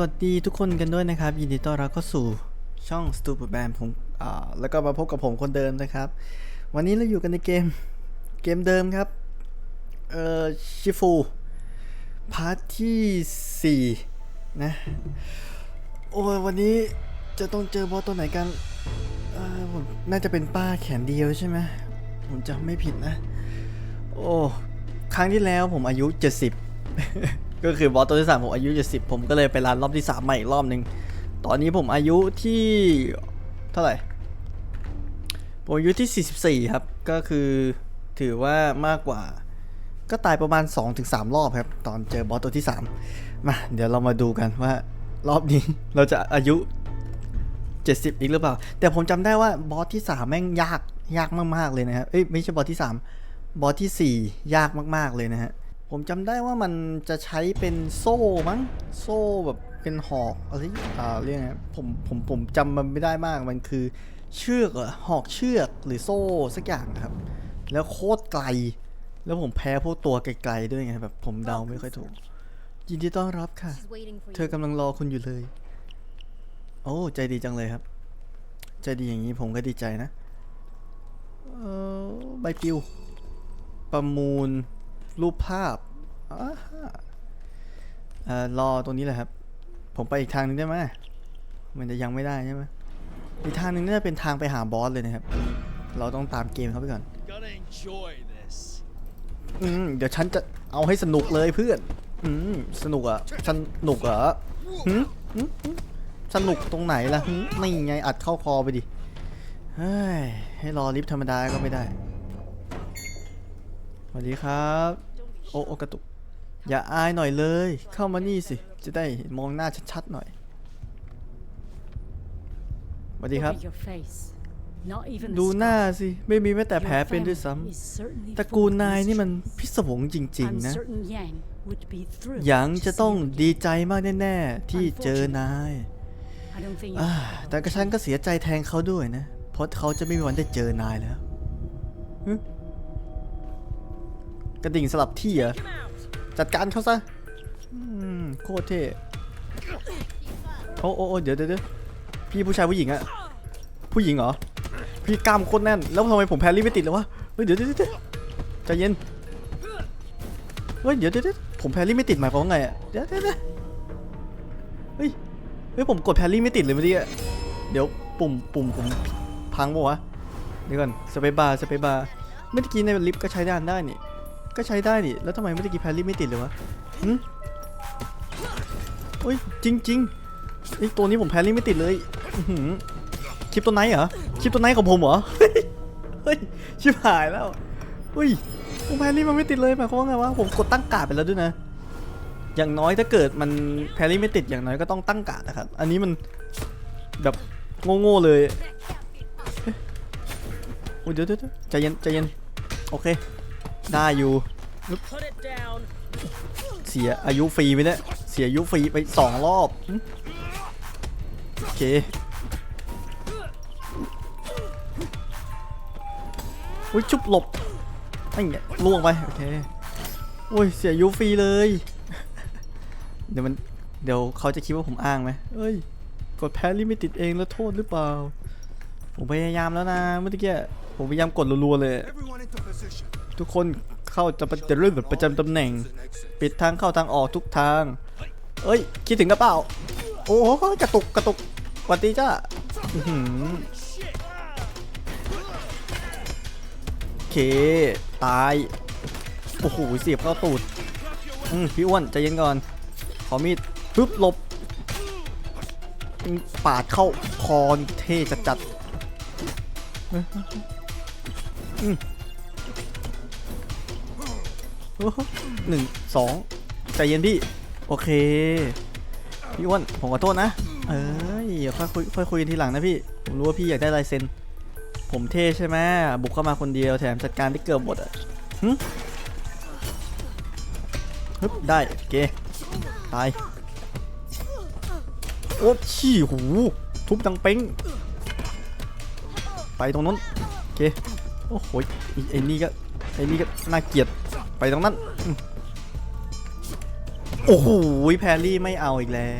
วัสดีทุกคนกันด้วยนะครับ ยินดีต้อนรับเข้าสู่ช่อง Stupid Band ผมอ่าแล้วก็มาพบกับผมคนเดิมนะครับ วันนี้เราอยู่กันในเกมเกมเดิมครับ เอ่อชิฟูพาร์ทที่4นะ โอ้ยวันนี้จะต้องเจอบอสตัวไหนกันเออผมน่าจะเป็นป้าแขนเดียวใช่ไหมผมจำไม่ผิดนะ โอ้ ครั้งที่แล้วผมอายุ 70 ก็คือบอสตัวที่สามผมอายุ70ผมก็เลยไปรันรอบที่3ใหม่อีกรอบหนึ่งตอนนี้ผมอายุที่เท่าไหร่ผมอายุที่ 44 ครับ ก็คือถือว่ามากกว่า ก็ตายประมาณ 2-3 รอบครับ ตอนเจอบอสตัวที่ 3 มาเดี๋ยวเรามาดูกันว่ารอบนี้เราจะอายุ 70 อีกหรือเปล่า แต่ผมจำได้ว่าบอสที่ 3 แม่งยากยากมากๆเลยนะครับเอ้ยไม่ใช่บอสที่ 3 บอสทีสี่4 ยากมากๆเลยนะฮะ ผมจำได้ว่ามันจะใช้เป็นโซ่มั้ง โซ่แบบเป็นหอกอะไรอ่าเรียกไงผมผมผมจำมันไม่ได้มากมันคือเชือกเหรอหอกเชือกหรือโซ่สักอย่างนะครับ แล้วโคตรไกล แล้วผมแพ้พวกตัวไกลๆด้วยไงแบบ ผมเดาไม่ค่อยถูก ยินดีต้อนรับค่ะ She's waiting for เธอกำลังรอคุณอยู่เลย โอ้ใจดีจังเลยครับ ใจดีอย่างนี้ผมก็ดีใจนะ เออใบปลิว ประมูล รูปภาพอ่าฮะเอ่อรอตรงนี้แหละครับ ผมไปอีกทางหนึงได้ไหมมันจะยังไม่ได้ใช่ไหมอีกทางหนึงน่าจะเป็นทางไปหาบอสเลยนะครับ เราต้องตามเกมเขาไปก่อน Gonna enjoy this. อืมเดี๋ยวฉันจะเอาให้สนุกเลยเพื่อน อืมสนุกเหรอะสนุกเหรอหืมหืมหืมสนุกตรงไหนล่ะหืมไม่ไงอัดเข้าคอไปดิ เฮ้ย ให้รอลิฟต์ธรรมดาก็ไม่ได้ สวัสดีครับ โอ้โอกระตุก อย่าอายหน่อยเลย เข้ามานี่สิ จะได้มองหน้าชัดๆหน่อยสวัสดีครับ Look at your face. Not even a ดูห scar. น้าสิ ไม่มีแม้แต่ Your แผลเป็นด้วย family ซ้ is certainly ำตระกูล full of นายนี่มัน mysteries. พิศวงจริง I'm ๆนะ certain Yang would be thrilled หยาง to จะต้อง see you ดี again. ใจมากแน่ ๆ ที่เจอนาย I don't think อ่า you แต่กระฉันก็เสียใจแทนเขาด้วยนะ เพราะเขาจะไม่มีวันได้เจอนายแล้วหึ กระดิ่งสลับที่เหรอ จัดการเขาซะโคตรเท่โอ้โอ้เดี๋ยวเดี๋ยวเดี๋ยวพี่ผู้ชายผู้หญิงอะผู้หญิงเหรอ พี่กล้ามโคตรแน่น แล้วทำไมผมแพรรี่ไม่ติดเลยวะ เฮ้ยเดี๋ยวเดี๋ยวเดี๋ยวใจเย็น เฮ้ยเดี๋ยวเดี๋ยวผมแพรรี่ไม่ติดหมายความว่าไงอะเดี๋ยวเดี๋ยวเฮ้ย เฮ้ยผมกดแพรรี่ไม่ติดเลยเมื่อกี้เดี๋ยวปุ่มปุ่มผมพังปะวะ เดี๋ยวก่อนสเปซบาร์สเปซบาร์เมื่อกี้ในลิฟต์ก็ใช้ได้านได้นี่ ก็ใช้ได้นี่ แล้วทำไมเมื่อกี้แพรี่ไม่ติดเลยวะหึเฮ้ยจริงจริงไอตัวนี้ผมแพรี่ไม่ติดเลยหือคลิปตัวไหนเหรอ คลิปตัวไหนของผมเหรอ เฮ้ย ชิบหายแล้วเฮ้ยผมแพรี่มันไม่ติดเลยหมายความว่าไงวะ ผมกดตั้งกาดไปแล้วด้วยนะ อย่างน้อยถ้าเกิดมันแพรี่ไม่ติดอย่างน้อยก็ต้องตั้งกาดนะครับ อันนี้มันแบบโง่ๆเลยเฮ้ยโอ้ยเดี๋ยวเดี๋ยวเดี๋ยวใจเย็นใจเย็นโอเค ได้อยู่ Put it down. เสียอายุฟรีไปเนี่ย เสียอายุฟรีไปสองรอบหึโอเค อุ้ยชุบหลบไอ้เงี้ยล่วงไป โอเคโอ้ยเสียอายุฟรีเลย เดี๋ยวมัน เดี๋ยวเขาจะคิดว่าผมอ้างไหมเอ้ย กดแพ้ลิมิติดเองแล้วโทษหรือเปล่า ผมพยายามแล้วนะเมื่อกี้ผมพยายามกดรัวๆเลย Everyone into position. ทุกคนเข้าจะจะเรื่องแบบประจำตำแหน่ง ปิดทางเข้าทางออกทุกทาง เอ้ย คิดถึงกระเป๋า โอ้โหกระตุกกระตุกสวัสดีจ้าโอเค ตาย โอ้โหเสียบเข้าตูดอืมพี่อ้วนใจเย็นก่อน ขอมีดปึ๊บหลบปาดเข้าคอนเท่จัดจัดอืม หนึ่งสองใจเย็นพี่ โอเค พี่อ้วนผมขอโทษนะ เอ้ยค่อยคุยค่อยคุยกันทีหลังนะพี่ ผมรู้ว่าพี่อยากได้ลายเซ็น ผมเท่ใช่ไหมบุกเข้ามาคนเดียวแถมจัดการได้เกือบหมดอะหึฮึบได้โอเคตายโอ้ชี้หูทุบดังเป้งไปตรงนั้นโอเคโอ้โหไอ้นี่ก็ไอ้นี่ก็น่าเกลียด ไปตรงนั้น โอ้โหแพรรี่ไม่เอาอีกแล้ว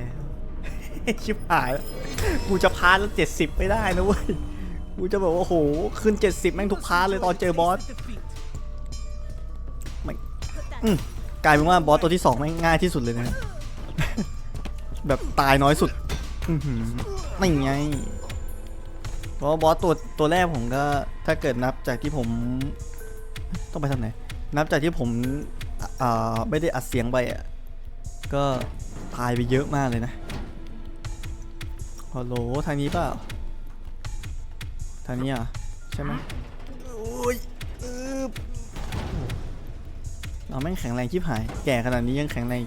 ชิบหายแล้วกูจะพาแล้วเจ็ดสิบไม่ได้นะเว้ย กูจะแบบว่าโอ้โห ขึ้นเจ็ดสิบแม่งทุกพาร์ทเลยตอนเจอบอสไม่กลายเป็นว่าบอสตัวที่สองแม่งง่ายที่สุดเลยนะ แบบตายน้อยสุดไม่ไงเพราะบอสตัวตัวแรกผมก็ ถ้าเกิดนับจากที่ผมต้องไปทางไหน นับจากที่ผมอ่าไม่ได้อัดเสียงไปอะก็ตายไปเยอะมากเลยนะฮัลโหลทางนี้เปล่าทางนี้อะใช่ไหมโอ้ยอึ๊บเราแม่งแข็งแรงชิบหาย แก่ขนาดนี้ยังแข็งแรง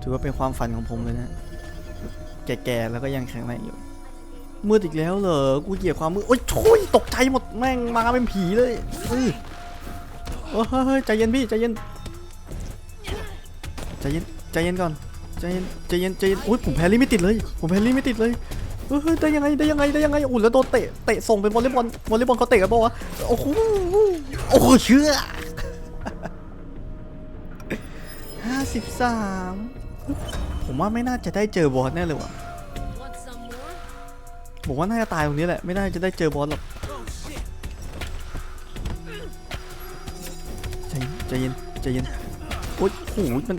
ถือว่าเป็นความฝันของผมเลยนะ แก่ๆแล้วก็ยังแข็งแรงอยู่มืดอีกแล้วเหรอ กูเกลียดความมืด โอ๊ยโถุยตกใจหมดแม่งมาเป็นผีเลยอื้อ โอ้ยเฮ้ยใจเย็นพี่ใจเย็นใจเย็นใจเย็นก่อนใจเย็นใจเย็นใจเย็นอุ้ยผมแพรรี่ไม่ติดเลยผมแพรรี่ไม่ติดเลยเฮ้ยได้ยังไงได้ยังไงได้ยังไงอุ่นแล้วโดนเตะเตะส่งเป็นวอลเลย์บอลวอลเลย์บอลเขาเตะกันปะวะโอ้โหโอ้เชื่อห้าสิบสามผมว่าไม่น่าจะได้เจอบอสแน่เลยว่ะผมว่าน่าจะตายตรงนี้แหละ ไม่น่าจะได้เจอบอสหรอก เย็นใจเย็นใจเย็นโอ๊ยโหมัน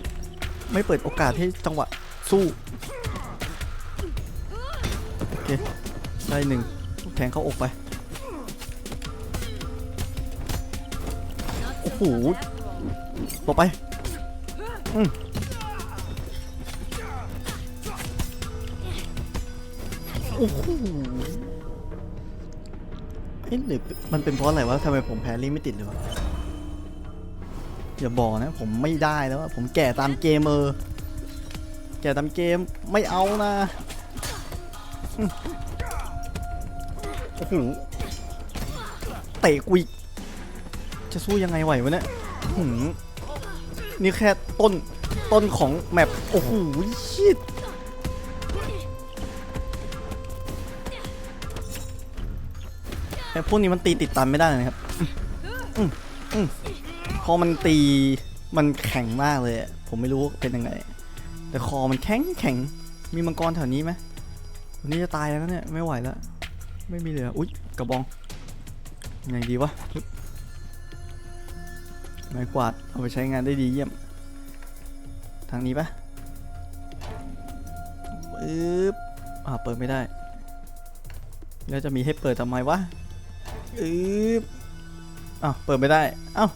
ไม่เปิดโอกาสให้จังหวะสู้โอเคได้หนึ่งแทงเข้าอกไปโอ้โหต่อไปอืมโอ้โหเอ้ยหรือมันเป็นเพราะอะไรวะทำไมผมแพ้ลิงไม่ติดเลยวะ อย่าบอกนะ ผมไม่ได้แล้วผมแก่ตามเกมเออ แก่ตามเกมไม่เอานะโอ้โหเตะกุยจะสู้ยังไงไหววะเนี่ยหืมนี่แค่ต้นต้นของแมปโอ้โหชิดไอ้พวกนี้มันตีติดตันไม่ได้เลยนะครับอืมอืม พอมันตีมันแข็งมากเลยผมไม่รู้เป็นยังไง แต่คอมันแข็งแข็งมีมังกรแถวนี้ไหมวันนี้จะตายแล้วเนี่ยไม่ไหวแล้วไม่มีเหลืออุ๊ยกระบองยังไงดีวะไม้กวาดเอาไปใช้งานได้ดีเยี่ยม ทางนี้ปะปึ๊บอ่าเปิดไม่ได้ แล้วจะมีให้เปิดทำไมวะอึ๊บอ้าวเปิดไม่ได้เอ้า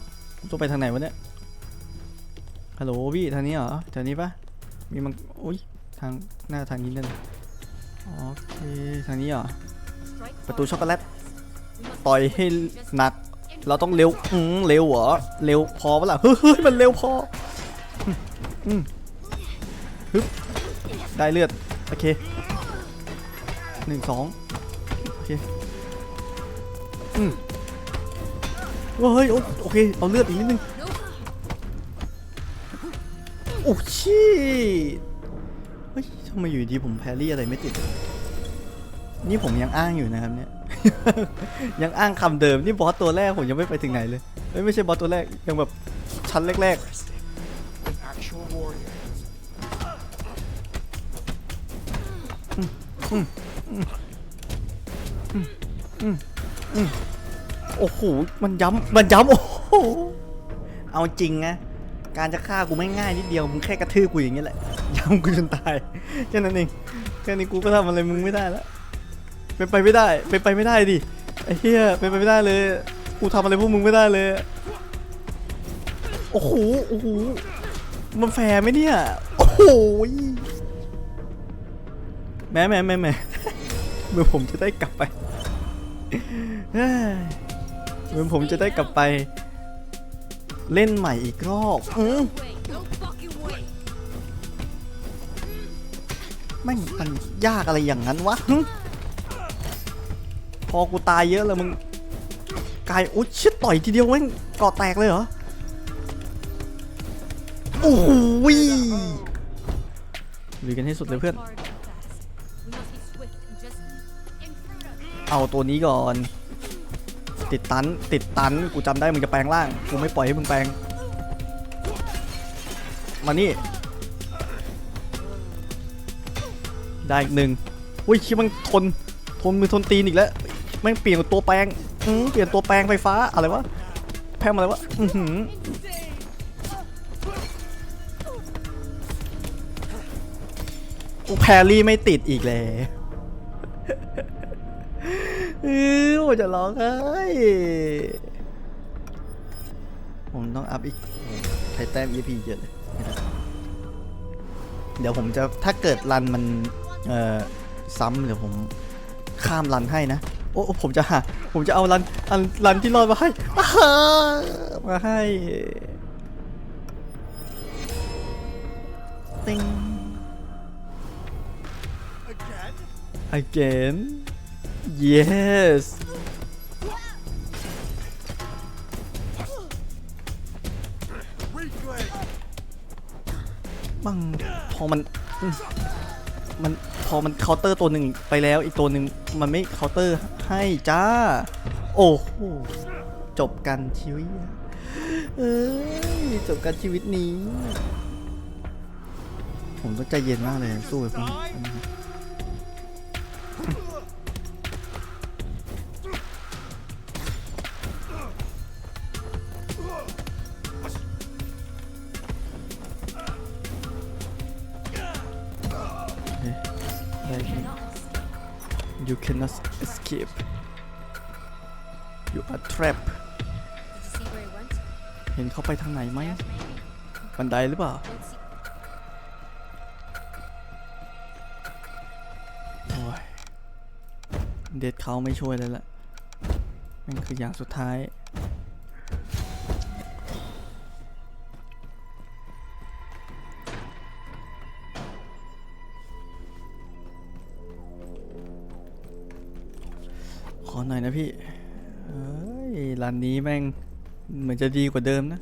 ต้องไปทางไหนวะเนี่ย ฮัลโหลพี่ทางนี้เหรอแถวนี้ปะมีมังอุ้ยทางหน้าทางนี้นั่นโอเคทางนี้เหรอ ประตูช็อกโกแลต ต่อยให้หนัก เราต้องเร็ว อืมเร็วเหรอ เร็วพอปะล่ะ เฮ้ยมันเร็วพอ อืมฮึบได้เลือด โอเคหนึ่งสองโอเค อืม เฮ้ยโอเคเอาเลือดอีกนิดนึงโอ้ชีเฮ้ยทำไมอยู่ดีผมแพรี่อะไรไม่ติด นี่ผมยังอ้างอยู่นะครับเนี่ย ยังอ้างคำเดิมนี่บอสตัวแรกผมยังไม่ไปถึงไหนเลยไม่ใช่บอสตัวแรกยังแบบชั้นแรก An actual warrior. ๆ โอ้โห มันย้ำ มันย้ำ โอ้โห เอาจริงนะ การจะฆ่ากูไม่ง่ายนิดเดียว มึงแค่กระทืบกูอย่างนี้แหละ ย้ำกูจนตาย แค่นั้นเอง แค่นี้กูก็ทำอะไรมึงไม่ได้แล้ว เป็นไปไม่ได้ เป็นไปไม่ได้ดิ ไอ้เหี้ย เป็นไปไม่ได้เลย กูทำอะไรพวกมึงไม่ได้เลย โอ้โห โอ้โห มันแฟร์ไหมเนี่ย โอ้โหยแม่แม่แม่แม่เมื่อผมจะได้กลับไป เหมือนผมจะได้กลับไปเล่นใหม่อีกรอบอืม No fucking way. แม่งมันยากอะไรอย่างนั้นวะ พอกูตายเยอะแล้วมึงกายอุ๊ยชิดต่อยทีเดียวแม่งกาะแตกเลยเหรอ โอ้โหยลุยกันให้สุดเลยเพื่อน เอาตัวนี้ก่อน ติดตัน ติดตัน กูจำได้มึงจะแปลงร่าง กูไม่ปล่อยให้มึงแปลง มานี่ ได้อีกหนึ่งอุ้ยคิดมันทน ทนมือทนตีนอีกแล้วแม่งเปลี่ยนตัวแปลงอืมเปลี่ยนตัวแปลงไฟฟ้าอะไรวะ แพมอะไรวะ อือหือกูแพรรี่ไม่ติดอีกแล้ว เออผมจะร้องไห้ผมต้องอัพอีกใช้แต้ม EP เยอะเลยเดี๋ยวผมจะถ้าเกิดรันมันเอ่อซ้ำเดี๋ยวผมข้ามรันให้นะ โอ้ผมจะหาผมจะเอารันอันรันที่รอดมาให้มาให้ติง Again? again yes บังพอมันมันพอมันเคาน์เตอร์ตัวหนึ่งไปแล้วอีกตัวหนึ่งมันไม่เคาน์เตอร์ให้จ้า โอ้โหจบกันชีวิตเอ้ยจบกันชีวิตนี้ ผมต้องใจเย็นมากเลยสู้กับพวกนี้ cannot escape You are trapped เห็นเขาไปทางไหนไหมบันไดหรือเปล่าโอ้ยเด็ดเขาไม่ช่วยเลยละมันคืออย่างสุดท้าย อหน่อยนะพี่เฮ้ยร้านนี้แม่งเหมือนจะดีกว่าเดิมนะ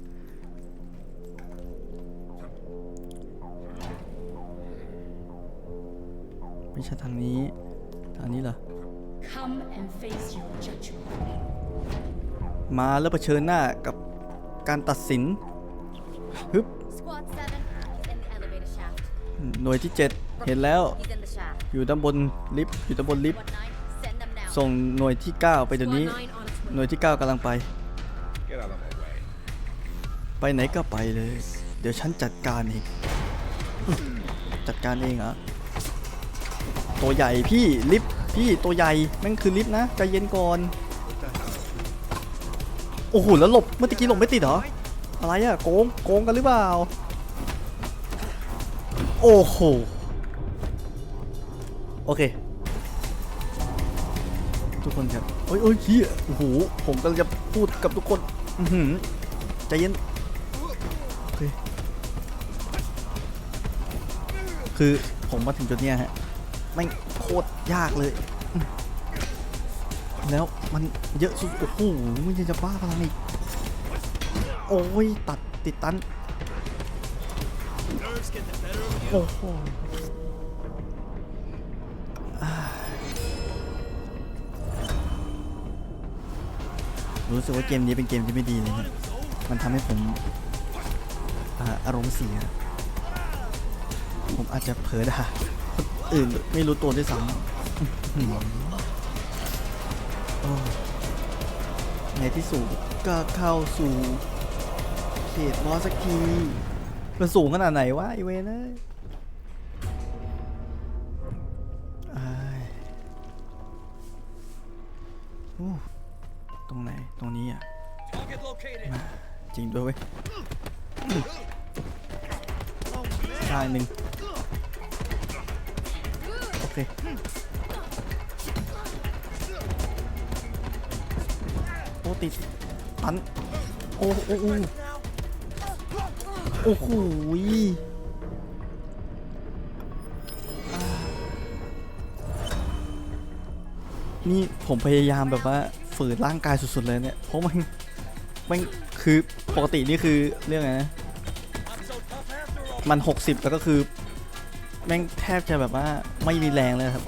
ไม่ใช่ทางนี้ ทางนี้เหรอ Come and face your judgment. มาแล้วเผชิญหน้ากับการตัดสินฮึบ Squad 7 is in the elevator shaft. หน่วยที่ 7 เห็นแล้ว He's in the shaft. อยู่ด้านบนลิฟต์อยู่ด้านบนลิฟต์ ส่งหน่วยที่ 9 ไปเดี๋ยวนี้ Squad 9 on its way. หน่วยที่9กำลังไป Get out of my way. ไปไหนก็ไปเลย เดี๋ยวฉันจัดการเองอื้อจัดการเองเหรอ ตัวใหญ่พี่ลิฟต์พี่ตัวใหญ่แม่งคือลิฟต์นะใจเย็นก่อน โอ้โหแล้วหลบเมื่อกี้หลบไม่ติดเหรอ อะไรอะโกงโกงกันหรือเปล่า โอ้โห โอเค ทุกคนครับโอ้ยโอ้ยเฮียโอ้โหผมกำลังจะพูดกับทุกคนอือหือใจเย็นโอเคคือผมมาถึงจุดเนี้ยฮะไม่โคตรยากเลย แล้วมันเยอะสุดโอ้โหมันจะบ้าพลังอีกโอ้ยตัดติดตันโอ้โห รู้สึกว่าเกมนี้เป็นเกมที่ไม่ดีเลยนะมันทำให้ผมอาอารมณ์เสีย ผมอาจจะเผลอด่าคนอื่นไม่รู้ตัวด้วยซ้ำในที่สุดก็เข้าสู่เขตมอสสักทีมันสูงขนาดไหนวะไอเวนเอ้ยอ้ายโอ้ ตรงไหน ตรงนี้อะ Target located. จริงด้วยเว้ยทายหนึ่งโอเคโอ้ติดตันโอ้โอ้โอ้โอ้โหยนี่ผมพยายามแบบว่า ฝืนร่างกายสุดๆเลยเนี่ย เพราะมันมันคือปกตินี่คือเรื่องไงนะ มัน 60 แล้วก็คือ แม่งแทบจะแบบว่าไม่มีแรงเลยครับ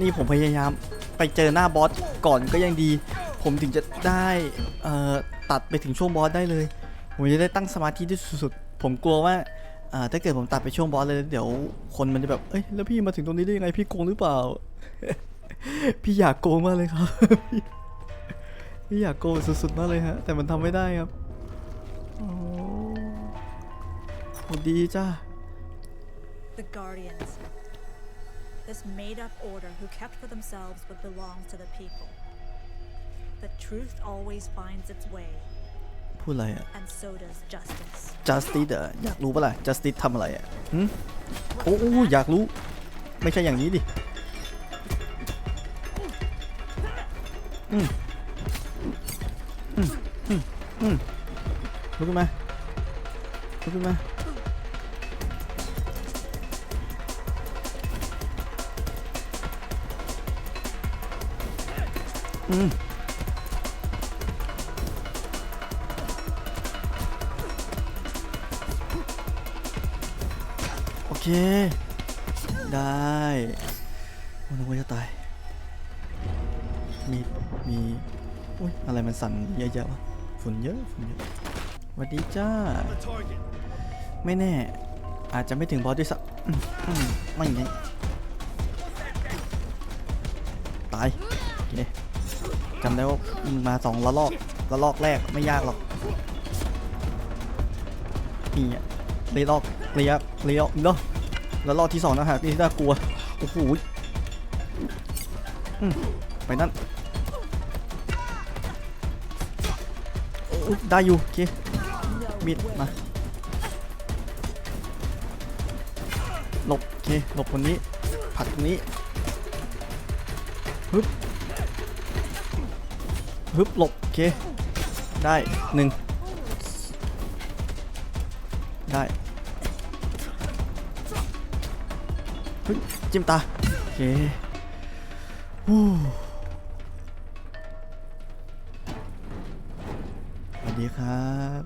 นี่ผมพยายามไปเจอหน้าบอสก่อนก็ยังดี ผมถึงจะได้เอ่อตัดไปถึงช่วงบอสได้เลย ผมจะได้ตั้งสมาธิที่สุดๆ ผมกลัวว่าอ่าถ้าเกิดผมตัดไปช่วงบอสเลย เดี๋ยวคนมันจะแบบ เอ้ย แล้วพี่มาถึงตรงนี้ได้ยังไง พี่โกงหรือเปล่า พี่อยากโกงมากเลยครับพี่พี่อยากโกงสุดๆมากเลยฮะ แต่มันทำไม่ได้ครับโอ้โหดีจ้า The Guardians. This made up order who kept for themselves what belongs to the people. The truth always finds its way, พูดอะไรอะ and so does justice. justice อะอยากรู้ปะล่ะ justice ทำอะไรอะหืมโอ้โอ้อยากรู้ ไม่ใช่อย่างนี้ดิ ลุกขึ้นมาลุกขึ้นมาอืมโอเค ได้โอ้นึกว่าจะตาย มีมีอุ้ยอะไรมันสั่นเยอะๆวะฝุ่นเยอะฝุ่นเยอะสวัสดีจ้า ไม่แน่ อาจจะไม่ถึงบอสด้วยซ้ำไม่ไงตายโอเคจำได้ว่ายิงมาสองละลอกละลอกแรกไม่ยากหรอกนี่อะเลยลอกระยะระยเนาะแล้วรอบที่สองนะฮะที่น่ากลัวโอ้โหไปนั่น ได้อยู่ โอเค มีดมา หลบ โอเค หลบคนนี้ ผัดคนนี้ฮึบฮึบหลบ โอเค ได้หนึ่งได้เฮ้ยจิ้มตา โอเค ครับ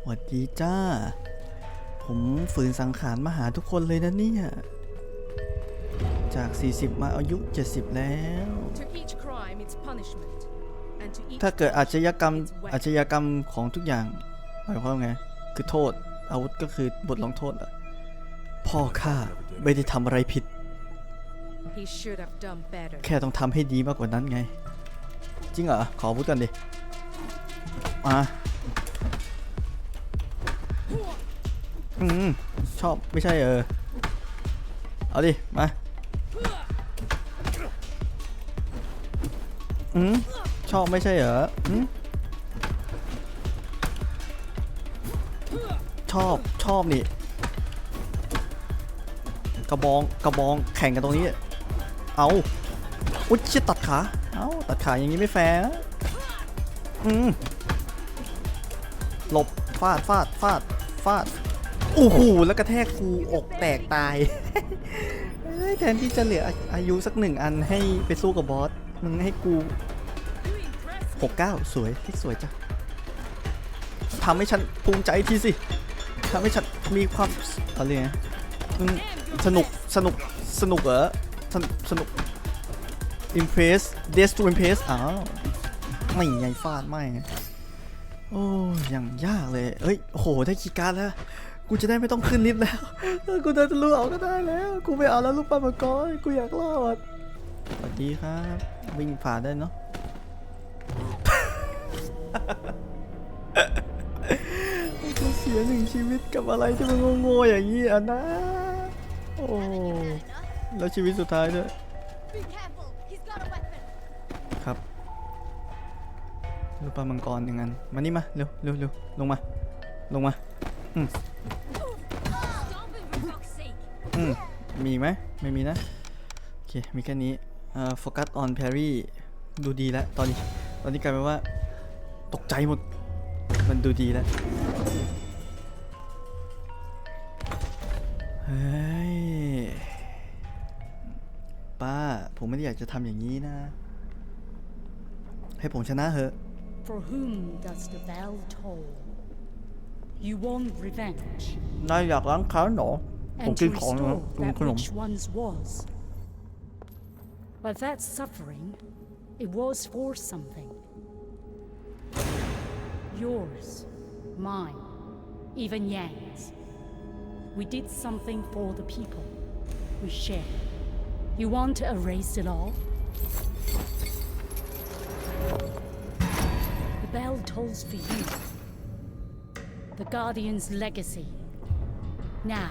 สวัสดีจ้า ผมฝืนสังขารมาหาทุกคนเลยนะเนี่ย จาก 40 มาอายุ 70 แล้ว To each crime, its punishment. And to each ถ้าเกิดอาชญากรรม its อา weapon. ชญากรรมของทุกอย่างหมายความว่าไง คือโทษ อาวุธก็คือบทลงโทษอะพ่อข้าไม่ได้ทำอะไรผิด He should have done better. แค่ต้องทำให้ดีมากกว่านั้นไง จริงเหรอ ขออาวุธกันดิ มาอืมชอบไม่ใช่เออ เอาดิ มาอืมชอบไม่ใช่เหรออืมชอบชอบนี่ กระบองกระบองแข่งกันตรงนี้ เอาอุ้ยเชี่ยตัดขา อาตัดขาอย่างนี้ไม่แฟร์อืมหลบฟาดฟาดฟาดฟาดโอ้โหแล้วกระแทกกูอกแตกตายเอ้ยแทนที่จะเหลืออายุสักหนึ่งอันให้ไปสู้กับบอสมึงให้กูหกเก้าสวยที่สวยจ้ะทำให้ฉันภูมิใจทีสิทำให้ฉันมีความอะไรไงอืมสนุกสนุกสนุกเหรอสสนุก impress des to impress อ้าวไม่ไงฟาดไม่ โอ้ยอย่างยากเลย เอ้ยโหได้คีย์การ์ดแล้ว กูจะได้ไม่ต้องขึ้นลิฟต์แล้ว กูเดินทะลุเอาก็ได้แล้ว กูไม่เอาแล้วลูกปลาหมังกรกูอยากรอดสวัสดีครับ วิ่งผ่านได้เนาะกูเสียหนึ่งชีวิตกับอะไรที่มันโง่ๆอย่างนี้อะนะ โอ้ แล้วชีวิตสุดท้ายด้วย รูปปลามังกรอย่างนั้นมานี่มาเร็วเร็วเร็วลงมา ลงมา อืมอืมมีไหมไม่มีนะ โอเค มีแค่นี้เอ่อโฟกัสออนแพรี่ดูดีแล้ว ตอนนี้ ตอนนี้กลายเป็นว่า ตกใจหมด มันดูดีแล้ว เฮ้ย ป้า ผมไม่ได้อยากจะทำอย่างนี้นะ ให้ผมชนะเหอะ For whom does the bell toll? You want revenge นายอยากล้างแค้นเหรอ ผม and กิ to นของนะ restore กิน that ขนม which once was. But that suffering, it was for something. Yours, mine, even Yang's. We did something for the people. We share. You want to erase it all? Bell tolls for you. The Guardian's legacy. Now,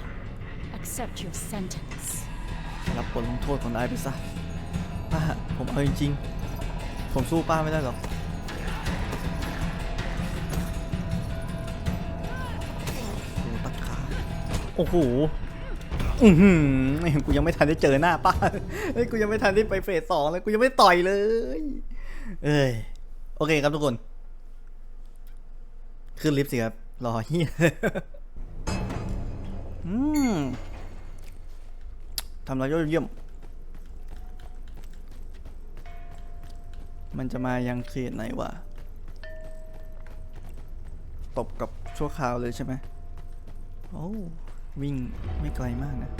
accept your sentence. รับบทลงโทษของนายไปซะป้าผมเอาจริงๆ ผมสู้ป้าไม่ได้หรอกดูตัดขา โอ้โห อือหือไม่เห็นกูยังไม่ทันได้เจอหน้าป้าเฮ้ยกูยังไม่ทันได้ไปเฟสสองเลย กูยังไม่ต่อยเลย เอ้ย โอเคครับทุกคน ขึ้นลิฟต์สิครับ รอเฮียอืมทำรายยอดเยี่ยม มันจะมายังเขตไหนวะ ตบกับชั่วคราวเลยใช่ไหมโอ้วิ่งไม่ไกลมากนะ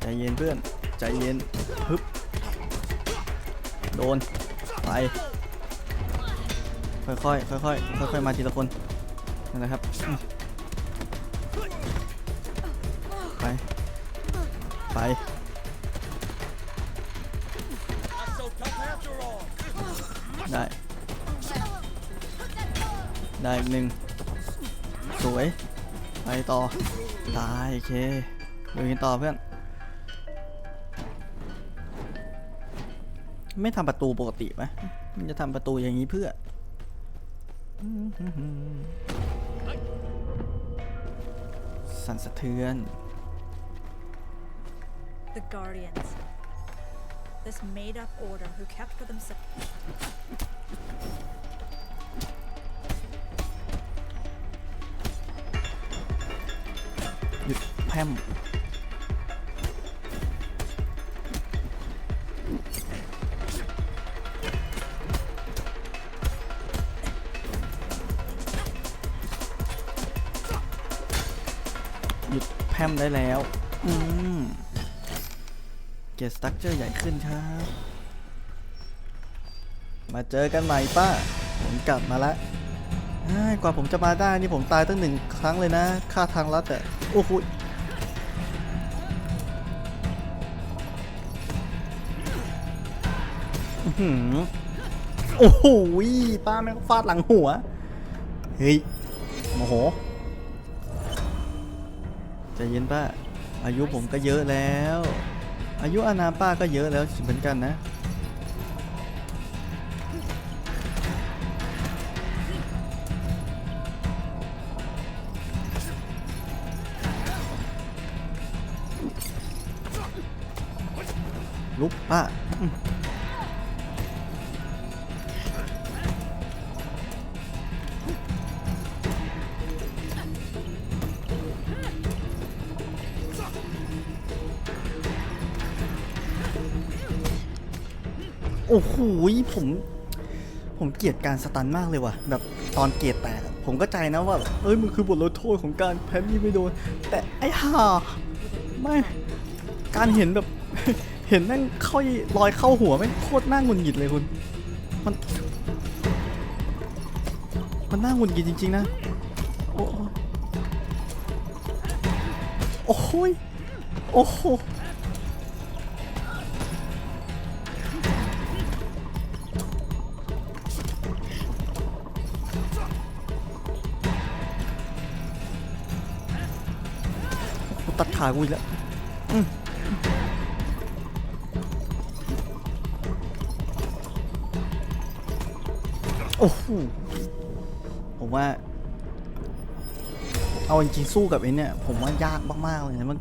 ใจเย็นเพื่อน ใจเย็นฮึบโดนไปค่อยๆค่อยๆค่อยๆมาทีละคนนั่นแหละครับไปไปได้ได้อีกหนึ่งสวย ไปต่อ ตาย โอเคดินกันต่อเพื่อน ไม่ทำประตูปกติไหมมันจะทำประตูอย่างนี้เพื่อสั่นสะเทือน The Guardians. This made up order who kept for themselves. หยุดแพร่ม หยุดแพมได้แล้ว อืม เกตสตั๊กเจอใหญ่ขึ้นครับ มาเจอกันใหม่ป้า ผมกลับมาแล้วกว่าผมจะมาได้นี่ผมตายตั้งหนึ่งครั้งเลยนะ ค่าทางลัดอะโอ้โหโอ้โหป้าแม่งฟาดหลังหัว เฮ้ย โมโห ใจเย็นป้า อายุผมก็เยอะแล้ว อายุอานาป้าก็เยอะแล้วเหมือนกันนะ ลุกป้า โอ้โหผมผมเกลียดการสตันมากเลยว่ะ แบบตอนเกรดแตกผมก็ใจนะว่าเอ้ยมันคือบทลงโทษของการแพ้นี่ไม่โดน แต่ไอ้ห่าไม่การเห็นแบบ เห็นแม่งเข้ารอยเข้าหัวแม่โคตรน่าหงุดหงิดเลยคุณ มัน มันน่าหงุดหงิดจริง ๆ นะ โอ้โอ้โหยโอ้โห ขากูอีกแล้วโอ้โหผมว่า เอาจริงๆสู้กับไอ้เนี่ย ผมว่ายากมากๆเลยนะมัน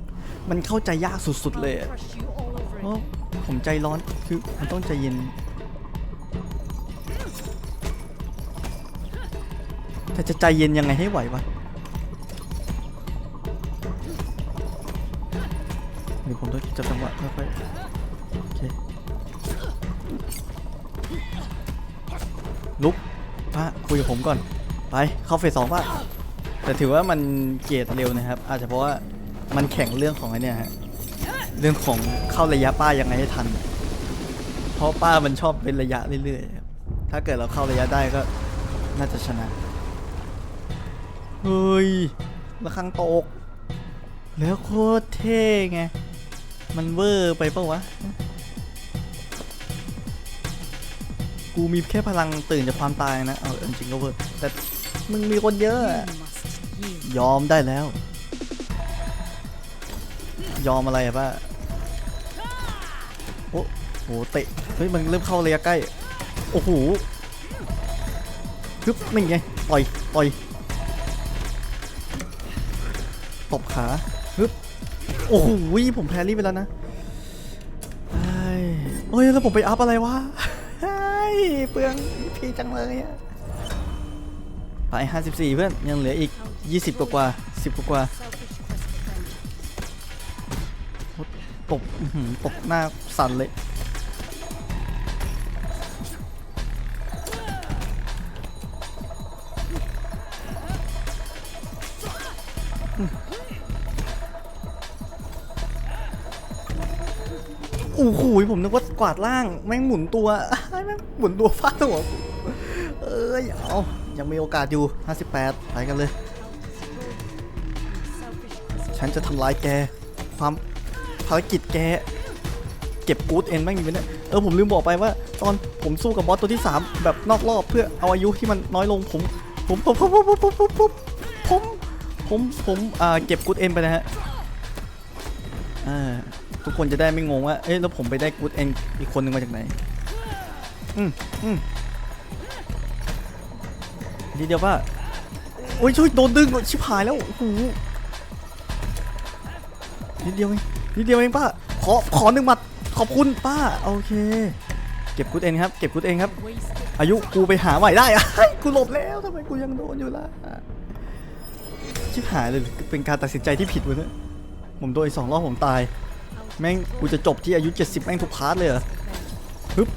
มันเข้าใจยากสุดๆเลย I'll อะ crush you all over เพราะ again. ผมใจร้อนคือมันต้องใจเย็นแต่จะใจเย็นยังไงให้ไหววะ ยกับผมก่อน ไปเข้าเฟสสองป้าแต่ถือว่ามันเกรดเร็วนะครับ อาจจะเพราะว่ามันแข่งเรื่องของไอ้เนี่ยฮะเรื่องของเข้าระยะป้ายังไงให้ทัน เพราะป้ามันชอบเป็นระยะเรื่อยๆถ้าเกิดเราเข้าระยะได้ก็น่าจะชนะเฮ้ยระฆังตก แล้วโคตรเท่ไง มันเวอร์ไปปะวะ กูมีแค่พลังตื่นจากความตายนะ เอาจริงก็เวอร์แต่มึงมีคนเยอะ ยอมได้แล้ว ยอมอะไรอะป้าโอ้โห เตะ เฮ้ย มันเริ่มเข้าระยะใกล้ โอ้โหฮึบนี่ไง ต่อย ต่อย ตบขาฮึบโอ้โห ผมแพ้รีบไปแล้วนะเฮ้ยแล้วผมไปอัพอะไรวะ เปลืองพีจังเลยอะไป54เพื่อน ยังเหลืออีก20กว่ากว่า10กว่ากว่าตบตบหน้าสั่นเลยอื โอ้โหผมนึกว่ากวาดล่าง แม่งหมุนตัวแม่งหมุนตัวฟาดหัวเอ้ยเอายังมีโอกาสอยู่ 58 ไปกันเลย ฉันจะทำลายแก ความภารกิจแก เก็บกูดเอ็นบ้างอยู่เนี่ยเออผมลืมบอกไปว่า ตอนผมสู้กับบอสตัวที่ 3 แบบนอกรอบเพื่อเอาอายุที่มันน้อยลงผมผมผมผมผมผมผมผมผมผมผมอ่าเก็บกูดเอ็นไปนะฮะอ่า ทุกคนจะได้ไม่งงว่า เอ๊ะแล้วผมไปได้กูดเอนอีกคนหนึงมาจากไหน อืมอืมทีเดียวป่ะโอ้ยช่วยโดนดึงชิบหายแล้วโอ้โหนิดเดียวเองนิดเดียวเองป้าขอขอหนึ่งหมัดขอบคุณป้าโอเค เก็บกูดเองครับ เก็บกูดเองครับ อายุกูไปหาใหม่ได้อะเฮ้ยกูหลบแล้วทำไมกูยังโดนอยู่ล่ะชิบหายเลยเป็นการตัดสินใจที่ผิดวะเนี่ยผมโดนสองรอบผมตาย แม่งกูจะจบที่อายุ 70 แม่งทุกพาร์ทเลยเหรอฮึบ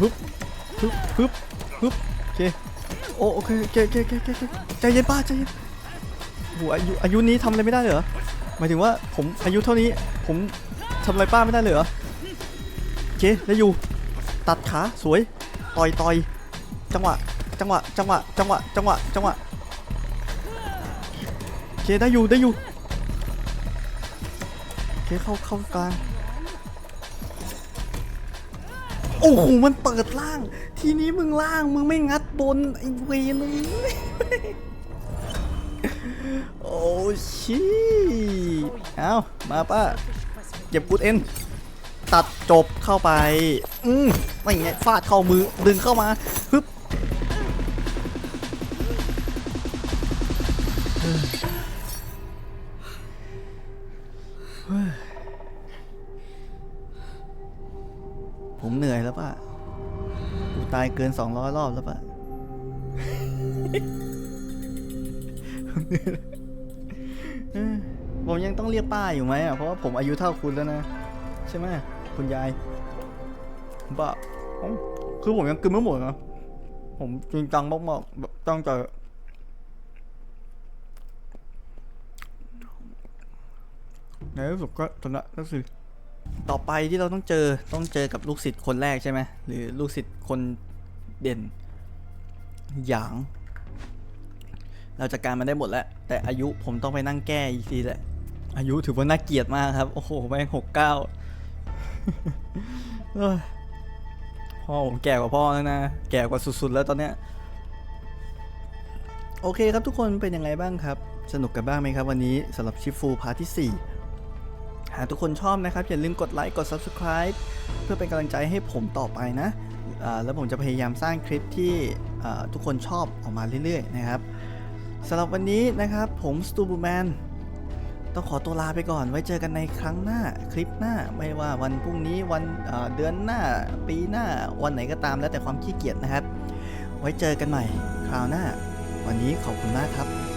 ฮึบฮึบฮึบฮึบโอเคโอโอเคโอเคโอเคโอเคโอเคใจเย็นป้าใจเย็นโอ้โหอายุอายุนี้ทำอะไรไม่ได้เหรอหมายถึงว่าผมอายุเท่านี้ผมทำอะไรป้าไม่ได้เลยเหรอโอเคได้อยู่ตัดขาสวยต่อยต่อยจังหวะจังหวะจังหวะจังหวะจังหวะจังหวะโอเคได้อยู่ได้อยู่ เคเข้าเข้ากลางโอ้โหมันเปิดล่าง ทีนี้มึงล่างมึงไม่งัดบนไอ้เวรมึงโอ้ชีเอามาป้าเก็บกูดเอ็นตัดจบเข้าไป อืมไม่ไงฟาดเข้ามือดึงเข้ามาฮึบายเกิน 200 รอบแล้วป่ะผมยังต้องเรียกป้าอยู่ไหมอะ เพราะว่าผมอายุเท่าคุณแล้วนะ ใช่ไหมคุณยายผมป่ะผมคือผมยังกินไม่หมดนะผมจริงจังมากๆแบบตั้งใจในที่สุดก็ชนะก็คือต่อไปที่เราต้องเจอต้องเจอกับลูกศิษย์คนแรกใช่ไหมหรือลูกศิษย์คน เด่น หยาง เราจัดการมันได้หมดแล้ว แต่อายุผมต้องไปนั่งแก้อีกทีแหละ อายุถือว่าน่าเกลียดมากครับ โอ้โหแม่งหกเก้าพ่อผมแก่กว่าพ่อแล้วนะ แก่กว่าสุดๆแล้วตอนเนี้ยโอเคครับทุกคนเป็นยังไงบ้างครับ สนุกกันบ้างไหมครับ วันนี้สำหรับชิฟฟูพาร์ทที่ 4 หากทุกคนชอบนะครับ อย่าลืมกดไลค์กด Subscribe เพื่อเป็นกำลังใจให้ผมต่อไปนะ แล้วผมจะพยายามสร้างคลิปที่ทุกคนชอบออกมาเรื่อยๆนะครับสำหรับวันนี้นะครับผมสตูบูแมนต้องขอตัวลาไปก่อนไว้เจอกันในครั้งหน้าคลิปหน้าไม่ว่าวันพรุ่งนี้วันเดือนหน้า ปีหน้าวันไหนก็ตามแล้วแต่ความขี้เกียจนะครับ ไว้เจอกันใหม่คราวหน้า วันนี้ขอบคุณมากครับ